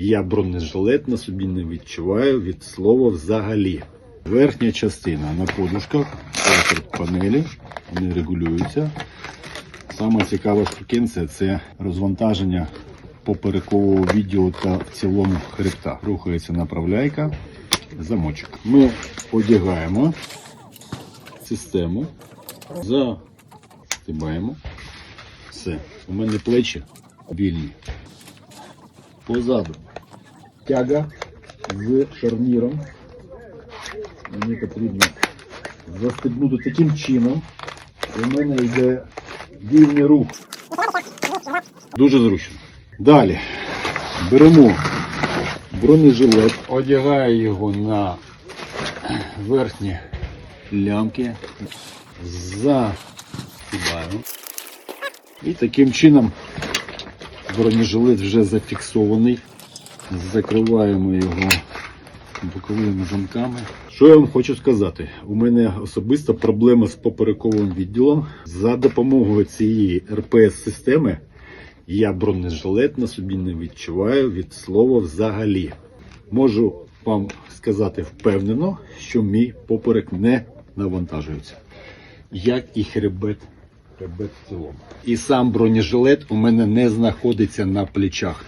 Я бронежилет на собі не відчуваю від слова взагалі. Верхня частина на подушках, панелі, вони регулюються. Саме цікава штукенція це розвантаження поперекового відділу та в цілому хребта. Рухається направляйка, замочок. Ми одягаємо систему, застібаємо. Все. У мене плечі вільні. Позаду тяга з шарніром. Мені потрібно застебнути таким чином. що У мене йде вільний рух. Дуже зручно. Далі беремо бронежилет, одягаю його на верхні лямки, засібаю. І таким чином бронежилет вже зафіксований. Закриваємо його боковими замками. Що я вам хочу сказати? У мене особиста проблема з поперековим відділом. За допомогою цієї РПС-системи я бронежилет на собі не відчуваю від слова взагалі. Можу вам сказати впевнено, що мій поперек не навантажується. Як і хребет. І сам бронежилет у мене не знаходиться на плечах.